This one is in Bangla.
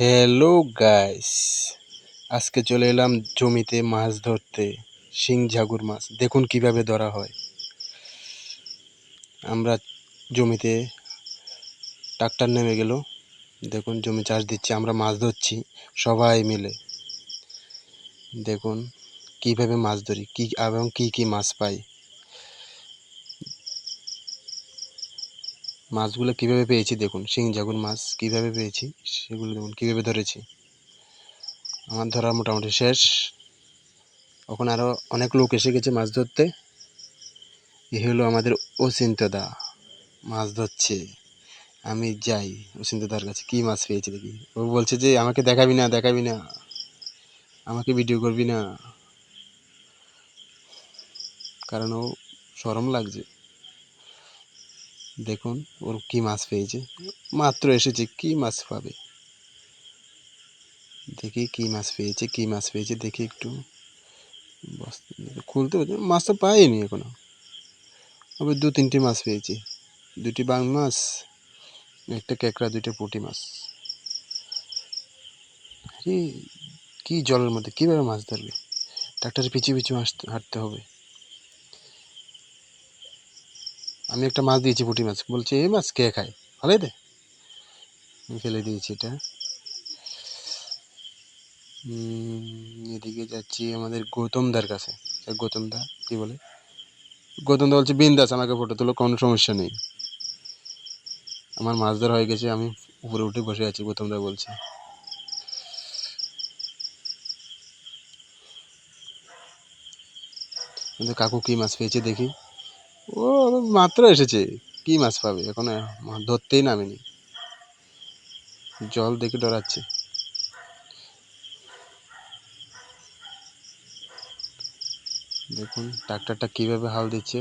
হ্যালো গাইস আজকে চলে এলাম জমিতে মাছ ধরতে, শিং ঝাগুর মাছ। দেখুন কীভাবে ধরা হয়। আমরা জমিতে ট্রাক্টর নেমে গেল। দেখুন, জমি চাষ দিচ্ছি, আমরা মাছ ধরছি, সবাই মিলে। দেখুন, কীভাবে মাছ ধরি, কি এবং কি কি মাছ পাই। মাছগুলো কীভাবে পেয়েছি দেখুন, শিং জাগুর মাছ কীভাবে পেয়েছি সেগুলো দেখুন, কীভাবে ধরেছি। আমার ধরা মোটামুটি শেষ। ওখানে আরও অনেক লোক এসে গেছে মাছ ধরতে। এ হলো আমাদের অচিন্তদা মাছ ধরছে। আমি যাই অচিন্তদার কাছে, কী মাছ পেয়েছি দেখি। ও বলছে যে, আমাকে দেখাবি না দেখাবি না। আমাকে ভিডিও করবি না। কারণ ও সরম লাগছে। দেখুন, ওর কি মাছ পেয়েছে। মাত্র এসেছে, কি মাছ পাবে? দেখি কি মাছ পেয়েছে, কি মাছ পেয়েছে, দেখি একটু। খুলতে মাছ তো পাইনি এখনও। আবার দু, তিনটি মাছ পেয়েছি। দুটি বাং মাছ, একটা কেঁকড়া দুইটা পুঁটি মাছ। আরে, কি জলের মধ্যে, কীভাবে মাছ ধরবে? ট্রাক্টরে পিছিয়ে পিছিয়ে হাঁটতে হবে। আমি একটা মাছ দিয়েছি, পুঁটি মাছ। বলছে, এই মাছ কে খায়? ভালো দে। ফেলে দিয়েছি এটা। এদিকে যাচ্ছি আমাদের গৌতমদার কাছে। গৌতমদা কি বলে? গৌতমদা বলছে, বিন্দাস, আমাকে ফটো তোলো, কোনো সমস্যা নেই। আমার মাছ ধরা হয়ে গেছে, আমি উপরে উঠে বসে আছি গৌতমদা বলছে, কাকু, কি মাছ পেয়েছে দেখি? ও মাত্র এসেছে। কি মাছ পাবে? এখন ধরতেই নামেনি। জল দেখে ডরাচ্ছে। দেখুন, ট্রাক্টরটা কীভাবে হাল দিচ্ছে।